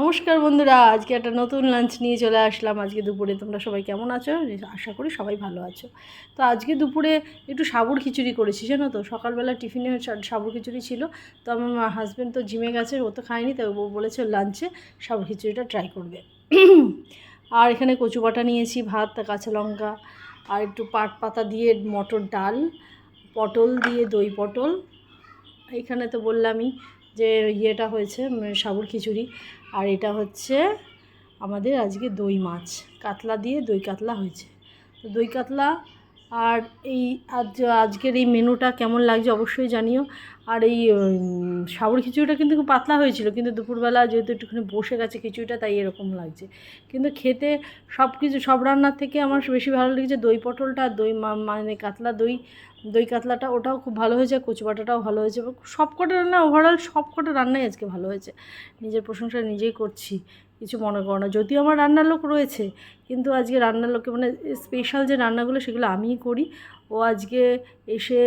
নমস্কার বন্ধুরা, আজকে একটা নতুন লাঞ্চ নিয়ে চলে আসলাম। আজকে দুপুরে তোমরা সবাই কেমন আছো? আশা করি সবাই ভালো আছো। তো আজকে দুপুরে একটু সাবুর খিচুড়ি করেছি, জানো তো? সকালবেলা টিফিনে সাবুর খিচুড়ি ছিল। তো আমার হাজব্যান্ড তো জিমে গেছে, ও তো খায়নি, তাই ও বলেছে লাঞ্চে সাবুর খিচুড়িটা ট্রাই করবে। আর এখানে কচু বাটা নিয়েছি, ভাত, কাঁচা লঙ্কা, আর একটু পাট পাতা দিয়ে মটর ডাল, পটল দিয়ে দই পটল। এখানে তো বললামই যে ইয়েটা হয়েছে সাবুর খিচুড়ি। আর এটা হচ্ছে আমাদের আজকে দই মাছ। কাতলা দিয়ে দই কাতলা হয়েছে। তো দই কাতলা আর এই আজ, আজকের এই মেনুটা কেমন লাগছে অবশ্যই জানিও। আর এই সাবুর খিচুড়িটা কিন্তু খুব পাতলা হয়েছিল, কিন্তু দুপুরবেলা যেহেতু একটুখানি বসে গেছে খিচুড়িটা, তাই এরকম লাগছে। কিন্তু খেতে সব কিছু, সব রান্নার থেকে আমার বেশি ভালো লেগেছে দই পটলটা, দই মানে কাতলা দই দই কাতলাটা, ওটাও খুব ভালো হয়েছে কচু বাটাটাও ভালো হয়েছে। সব কটা রান্না ওভারঅল সব কটা রান্নাই আজকে ভালো হয়েছে। নিজের প্রশংসা নিজেই করছি। কিছু মনে করো না। যদিও আমার রান্নার লোক রয়েছে, কিন্তু আজকে রান্নার লোকে মানে স্পেশাল যে রান্নাগুলো সেগুলো আমিই করি। ও আজকে এসে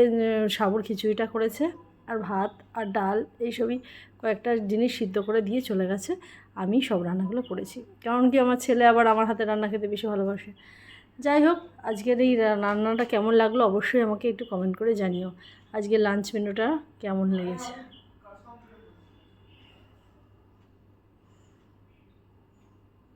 সাবর খিচুড়িটা করেছে, আর ভাত, আর ডাল, এইসবই কয়েকটা জিনিস সিদ্ধ করে দিয়ে চলে গেছে। আমি সব রান্নাগুলো করেছি। কারণ কি আমার ছেলে আবার আমার হাতে রান্না খেতে বেশি ভালোবাসে। যাই হোক, আজকের এই রান্নাটা কেমন লাগল অবশ্যই আমাকে একটু কমেন্ট করে জানিও। আজকে লাঞ্চ মেনুটা কেমন লেগেছে?